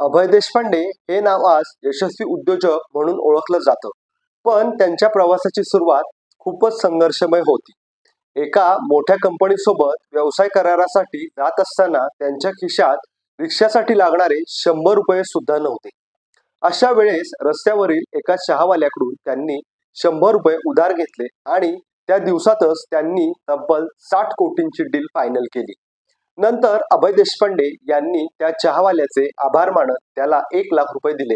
अभय देशपांडे हे नाव आज यशस्वी उद्योजक म्हणून ओळखलं जातं. पण त्यांच्या प्रवासाची सुरुवात खूपच संघर्षमय होती. एका मोठ्या कंपनीसोबत व्यवसाय करारासाठी जात असताना त्यांच्या खिशात रिक्षासाठी लागणारे शंभर रुपये सुद्धा नव्हते. अशा वेळेस रस्त्यावरील एका चहावाल्याकडून त्यांनी शंभर रुपये उधार घेतले आणि त्या दिवसातच त्यांनी तब्बल साठ कोटींची डील फायनल केली. नंतर अभय देशपांडे यांनी त्या चहावाल्याचे आभार मानत त्याला एक लाख रुपये दिले.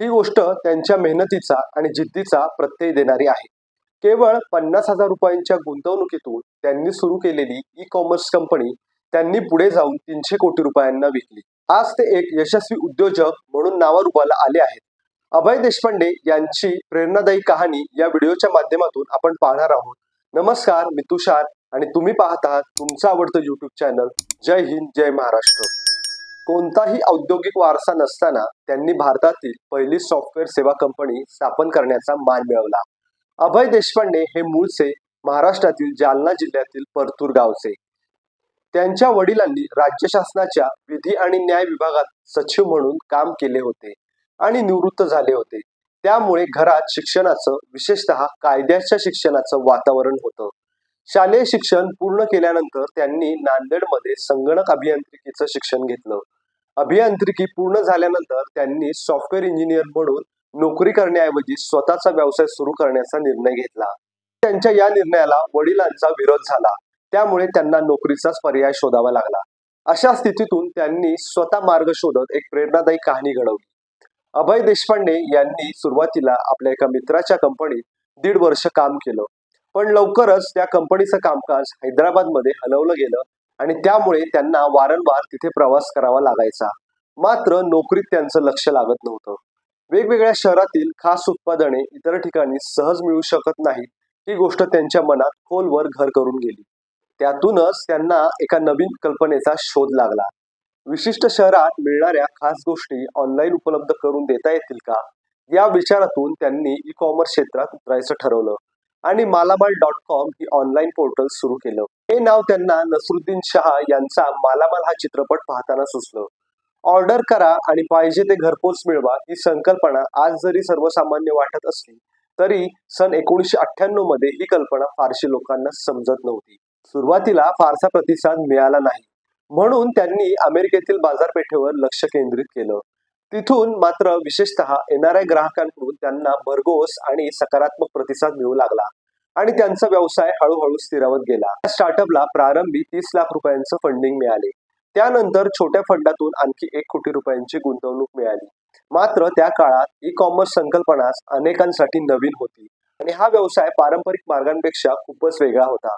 ही गोष्ट त्यांच्या मेहनतीचा आणि जिद्दीचा प्रत्यय देणारी आहे. केवळ पन्नास हजार रुपयांच्या गुंतवणुकीतून त्यांनी सुरू केलेली ई कॉमर्स कंपनी त्यांनी पुढे जाऊन तीनशे कोटी रुपयांना विकली. आज ते एक यशस्वी उद्योजक म्हणून नावारूपाला आले आहेत. अभय देशपांडे यांची प्रेरणादायी कहाणी या व्हिडिओच्या माध्यमातून आपण पाहणार आहोत. नमस्कार मी तुषार आणि तुम्ही पाहत आहात तुमचं आवडतं युट्यूब चॅनल जय हिंद जय महाराष्ट्र. कोणताही औद्योगिक वारसा नसताना त्यांनी भारतातील पहिली सॉफ्टवेअर सेवा कंपनी स्थापन करण्याचा मान मिळवला. अभय देशपांडे हे मूळचे महाराष्ट्रातील जालना जिल्ह्यातील परतूर गावचे. त्यांच्या वडिलांनी राज्य शासनाच्या विधी आणि न्याय विभागात सचिव म्हणून काम केले होते आणि निवृत्त झाले होते. त्यामुळे घरात शिक्षणाचं विशेषतः कायद्याच्या शिक्षणाचं वातावरण होतं. शालेय शिक्षण पूर्ण केल्यानंतर त्यांनी नांदेडमध्ये संगणक अभियांत्रिकीचं शिक्षण घेतलं. अभियांत्रिकी पूर्ण झाल्यानंतर त्यांनी सॉफ्टवेअर इंजिनियर म्हणून नोकरी करण्याऐवजी स्वतःचा व्यवसाय सुरू करण्याचा निर्णय घेतला. त्यांच्या या निर्णयाला वडिलांचा विरोध झाला. त्यामुळे त्यांना नोकरीचाच पर्याय शोधावा लागला. अशा स्थितीतून त्यांनी स्वतः मार्ग शोधत एक प्रेरणादायी कहाणी घडवली. अभय देशपांडे यांनी सुरुवातीला आपल्या एका मित्राच्या कंपनीत दीड वर्ष काम केलं. पण लवकरच त्या कंपनीचं कामकाज हैदराबादमध्ये हलवलं गेलं आणि त्यामुळे त्यांना वारंवार तिथे प्रवास करावा लागायचा. मात्र नोकरीत त्यांचं लक्ष लागत नव्हतं. वेगवेगळ्या शहरातील खास उत्पादने इतर ठिकाणी सहज मिळू शकत नाहीत ही गोष्ट त्यांच्या मनात खोलवर घर करून गेली. त्यातूनच त्यांना एका नवीन कल्पनेचा शोध लागला. विशिष्ट शहरात मिळणाऱ्या खास गोष्टी ऑनलाईन उपलब्ध करून देता येतील का? या विचारातून त्यांनी ई कॉमर्स क्षेत्रात उतरायचं ठरवलं. आणि मालामाल डॉट कॉम ही ऑनलाईन पोर्टल सुरू केलं. हे नाव त्यांना नसरुद्दीन शहा यांचा मालामाल हा चित्रपट पाहताना सुचलं. ऑर्डर करा आणि पाहिजे ते घरपोच मिळवा ही संकल्पना आज जरी सर्वसामान्य वाटत असली तरी सन एकोणीसशे अठ्ठ्याण्णवमध्ये ही कल्पना फारशी लोकांना समजत नव्हती. सुरुवातीला फारसा प्रतिसाद मिळाला नाही. म्हणून त्यांनी अमेरिकेतील बाजारपेठेवर लक्ष केंद्रित केलं. तिथून मात्र विशेषतः येणाऱ्या ग्राहकांकडून त्यांना भरघोस आणि सकारात्मक प्रतिसाद मिळू लागला आणि त्यांचा व्यवसाय हळूहळू स्थिरावत गेला. स्टार्टअपला प्रारंभी तीस लाख रुपयांचं फंडिंग मिळाले. त्यानंतर छोट्या फंडातून आणखी एक कोटी रुपयांची गुंतवणूक मिळाली. मात्र त्या काळात ई कॉमर्स संकल्पनाच अनेकांसाठी नवीन होती आणि हा व्यवसाय पारंपरिक मार्गांपेक्षा खूपच वेगळा होता.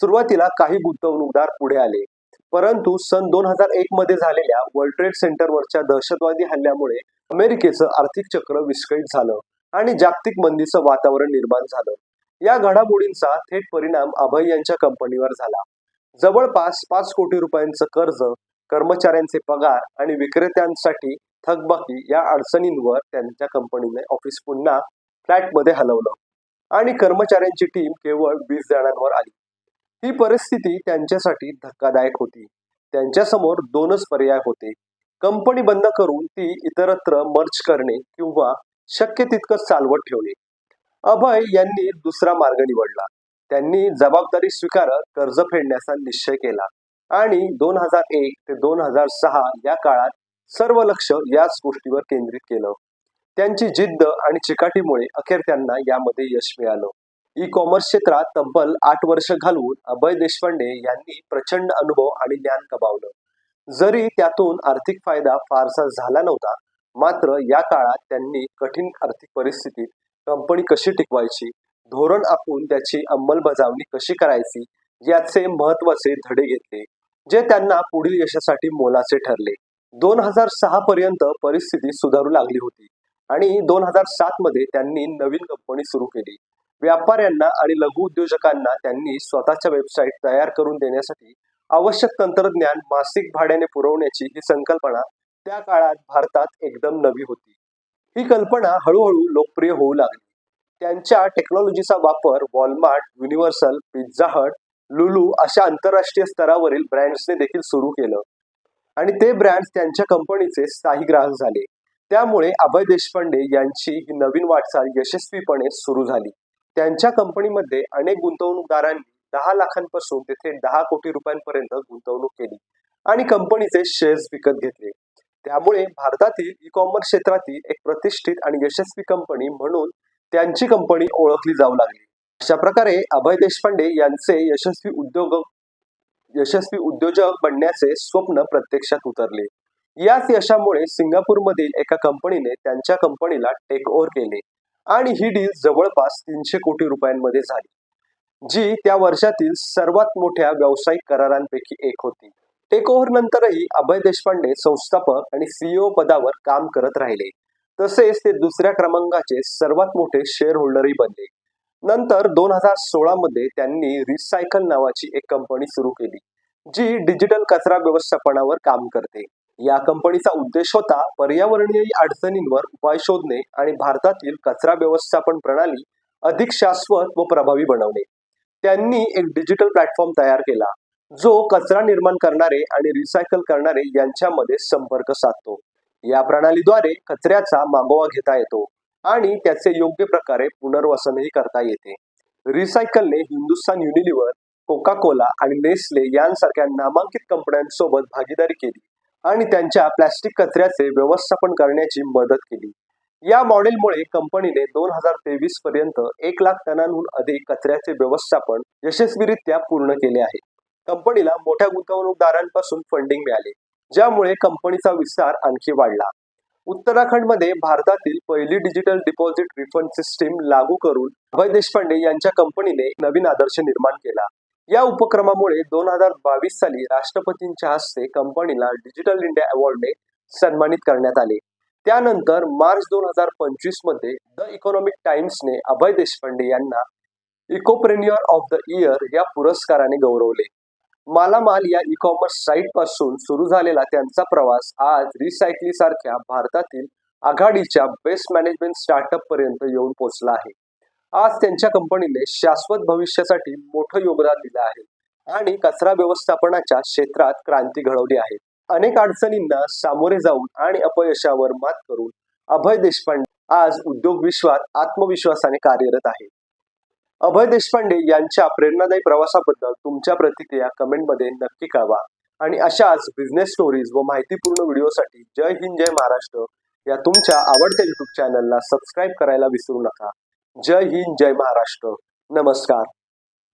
सुरुवातीला काही गुंतवणूकदार पुढे आले. परंतु सन दोन हजार एक मध्ये झालेल्या वर्ल्ड ट्रेड सेंटरवरच्या दहशतवादी हल्ल्यामुळे अमेरिकेचं आर्थिक चक्र विस्कळीत झालं आणि जागतिक मंदीचं वातावरण निर्माण झालं. या घडामोडींचा थेट परिणाम अभय यांच्या कंपनीवर झाला. जवळपास पाच कोटी रुपयांचं कर्ज कर्मचाऱ्यांचे पगार आणि विक्रेत्यांसाठी थकबाकी या अडचणींवर त्यांच्या कंपनीने ऑफिस पुन्हा फ्लॅटमध्ये हलवलं आणि कर्मचाऱ्यांची टीम केवळ वीस जणांवर आली. ही परिस्थिती त्यांच्यासाठी धक्कादायक होती. त्यांच्यासमोर दोनच पर्याय होते. कंपनी बंद करून ती इतरत्र मर्च करणे किंवा शक्य तितकं चालवत ठेवणे. अभय यांनी दुसरा मार्ग निवडला. त्यांनी जबाबदारी स्वीकारत कर्ज फेडण्याचा निश्चय केला. आणि दोन हजार एक ते दोन हजार सहा या काळात सर्व लक्ष याच गोष्टीवर केंद्रित केलं. त्यांची जिद्द आणि चिकाटीमुळे अखेर त्यांना यामध्ये यश मिळालं. ई कॉमर्स क्षेत्रात तब्बल आठ वर्ष घालवून अभय देशपांडे यांनी प्रचंड अनुभव आणि ज्ञान कमावलं. जरी त्यातून आर्थिक फायदा फारसा झाला नव्हता मात्र या काळात त्यांनी कठीण आर्थिक परिस्थितीत कंपनी कशी टिकवायची धोरण आखून त्याची अंमलबजावणी कशी करायची याचे महत्त्वाचे धडे घेतले जे त्यांना पुढील यशासाठी मोलाचे ठरले. दोन हजार सहा पर्यंत परिस्थिती सुधारू लागली होती आणि दोन हजार सात मध्ये त्यांनी नवीन कंपनी सुरू केली. व्यापाऱ्यांना आणि लघु उद्योजकांना त्यांनी स्वतःच्या वेबसाईट तयार करून देण्यासाठी आवश्यक तंत्रज्ञान मासिक भाड्याने पुरवण्याची ही संकल्पना त्या काळात भारतात एकदम नवी होती. ही कल्पना हळूहळू लोकप्रिय होऊ लागली. त्यांच्या टेक्नॉलॉजीचा वापर Walmart Universal Pizza Hut Lulu अशा आंतरराष्ट्रीय स्तरावरील ब्रँड्सने देखील सुरू केलं. आणि ते ब्रँड्स त्यांच्या कंपनीचे स्थायी ग्राहक झाले. त्यामुळे अभय देशपांडे यांची ही नवीन वाटचाल यशस्वीपणे सुरू झाली. त्यांच्या कंपनीमध्ये अनेक गुंतवणूकदारांनी दहा लाखांपासून तेथे दहा कोटी रुपयांपर्यंत गुंतवणूक केली आणि कंपनीचे शेअर्स विकत घेतले. त्यामुळे भारतातील ई कॉमर्स क्षेत्रातील एक प्रतिष्ठित आणि यशस्वी कंपनी म्हणून त्यांची कंपनी ओळखली जाऊ लागली. अशा प्रकारे अभय देशपांडे यांचे यशस्वी उद्योग यशस्वी उद्योजक बनण्याचे स्वप्न प्रत्यक्षात उतरले. याच यशामुळे सिंगापूरमधील एका कंपनीने त्यांच्या कंपनीला टेक ओव्हर केले. आणि ही डील जवळपास तीनशे कोटी रुपयांमध्ये झाली जी त्या वर्षातील सर्वात मोठ्या व्यावसायिक करारांपैकी एक होती. टेक ओव्हर नंतरही अभय देशपांडे संस्थापक आणि सीईओ पदावर काम करत राहिले. तसेच ते दुसऱ्या क्रमांकाचे सर्वात मोठे शेअर होल्डरही बनले. नंतर दोन हजार सोळा मध्ये त्यांनी रिसायकल नावाची एक कंपनी सुरू केली जी डिजिटल कचरा व्यवस्थापनावर काम करते. या कंपनीचा उद्देश होता पर्यावरणीय अडचणींवर उपाय शोधणे आणि भारतातील कचरा व्यवस्थापन प्रणाली अधिक शाश्वत व प्रभावी बनवणे. त्यांनी एक डिजिटल प्लॅटफॉर्म तयार केला जो कचरा निर्माण करणारे आणि रिसायकल करणारे यांच्यामध्ये संपर्क साधतो. या प्रणालीद्वारे कचऱ्याचा मागोवा घेता येतो आणि त्याचे योग्य प्रकारे पुनर्वसनही करता येते. रिसायकलने हिंदुस्थान युनिलिव्हर कोका कोला आणि नेस्ले यांसारख्या नामांकित कंपन्यांसोबत भागीदारी केली. आणि त्यांच्या प्लॅस्टिक कचऱ्याचे व्यवस्थापन करण्याची मदत केली. या मॉडेलमुळे कंपनीने दोन हजार तेवीस पर्यंत एक लाख टनांहून अधिक कचऱ्याचे व्यवस्थापन यशस्वीरित्या पूर्ण केले आहे. कंपनीला मोठ्या गुंतवणूकदारांपासून फंडिंग मिळाले ज्यामुळे कंपनीचा विस्तार आणखी वाढला. उत्तराखंडमध्ये भारतातील पहिली डिजिटल डिपॉझिट रिफंड सिस्टीम लागू करून अभय देशपांडे यांच्या कंपनीने नवीन आदर्श निर्माण केला. या उपक्रमामुळे दोन हजार बावीस साली राष्ट्रपतींच्या हस्ते कंपनीला डिजिटल इंडिया अवॉर्डने सन्मानित करण्यात आले. त्यानंतर मार्च दोन हजार पंचवीसमध्ये द इकॉनॉमिक टाइम्सने अभय देशपांडे यांना इकोप्रेन्युअर ऑफ द इयर या पुरस्काराने गौरवले. मालामाल या ई कॉमर्स साईटपासून सुरू झालेला त्यांचा प्रवास आज रिसायकली सारख्या भारतातील आघाडीच्या बेस्ट मॅनेजमेंट स्टार्टअप पर्यंत येऊन पोहोचला आहे. आज त्यांच्या कंपनीने शाश्वत भविष्यासाठी मोठं योगदान दिलं आहे. आणि कचरा व्यवस्थापनाच्या क्षेत्रात क्रांती घडवली आहे. अनेक अडचणींना सामोरे जाऊन आणि अपयशावर मात करून अभय देशपांडे आज उद्योग विश्वात आत्मविश्वासाने कार्यरत आहे अभय देशपांडे यांच्या प्रेरणादायी प्रवासाबद्दल तुमच्या प्रतिक्रिया कमेंटमध्ये नक्की कळवा. आणि अशाच बिझनेस स्टोरीज व माहितीपूर्ण व्हिडिओसाठी जय हिंद जय महाराष्ट्र या तुमच्या आवडत्या युट्यूब चॅनलला सबस्क्राईब करायला विसरू नका. जय हिंद जय महाराष्ट्र. नमस्कार.